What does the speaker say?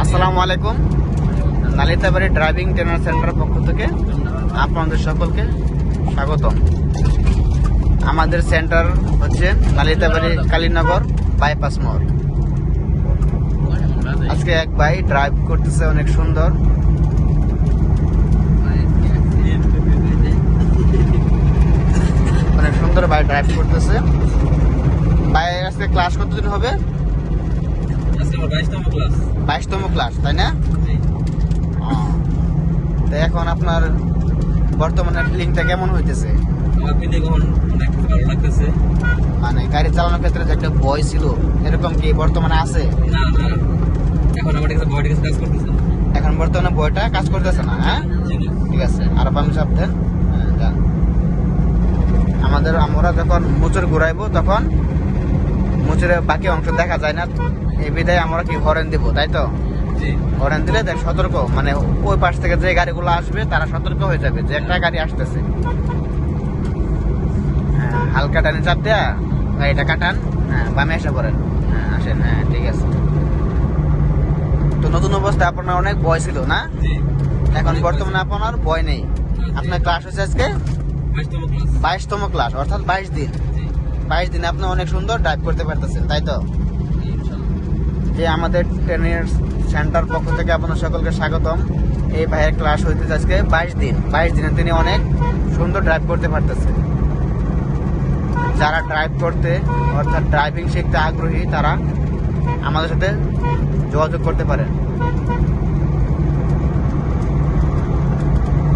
আসসালামু আলাইকুম। Nalitabari driving trainer centre পক্ষ থেকে আপনাদের সকলকে স্বাগতম। আমাদের সেন্টার হচ্ছে নালিতাবাড়ি কালীনগর বাইপাস মোড়। আজকে এক ভাই ড্রাইভ করতেছে অনেক সুন্দর। অনেক সুন্দর ভাই ড্রাইভ করতেছে। ভাই আজকে ক্লাস কতদিন হবে? বাইশতম ক্লাস তাই না? জি। ও। তো এখন আপনার বর্তমানে ফিলিংটা কেমন হইতেছে? মানে গাড়ি চালানোর ক্ষেত্রে যে একটা ভয় ছিল এরকম কি বর্তমানে আছে? এখন আমার কাছে বডি কাজ করতেছে এখন বর্তমানে ভয়টা কাজ করতেছে না হ্যাঁ? ঠিক আছে আর দেন। হ্যাঁ, যান। আমাদের আমরা যখন মুচুর ঘুরাইবো তখন মুচুরের বাকি অংশ দেখা যায় না। এই বিধায় আমরা কি হরেন দিব তাই তো? হরেন দিলে দেখ সতর্ক মানে ওই পাশ থেকে যে গাড়িগুলো আসবে তারা সতর্ক হয়ে যাবে যে একটা গাড়ি আসতেছে। হ্যাঁ, হালকা টানে চাপ দেয়া গাড়িটা কাটান হ্যাঁ বামে এসে পড়েন। হ্যাঁ আসেন হ্যাঁ ঠিক আছে। তো নতুন অবস্থায় আপনার অনেক ভয় ছিল না? এখন বর্তমানে আপনার ভয় নেই। আপনার ক্লাস হচ্ছে আজকে? বাইশতম ক্লাস অর্থাৎ বাইশ দিন। বাইশ দিন আপনি অনেক সুন্দর ড্রাইভ করতে পারতেছেন তাই তো? যে আমাদের ট্রেনের সেন্টার পক্ষ থেকে আপনার সকলকে স্বাগতম। এই ভাইয়ের ক্লাস হইতেছে আজকে বাইশ দিন। বাইশ দিনে তিনি অনেক সুন্দর ড্রাইভ করতে পারতেছে। যারা ড্রাইভ করতে, অর্থাৎ ড্রাইভিং শিখতে আগ্রহী, তারা আমাদের সাথে যোগাযোগ করতে পারেন।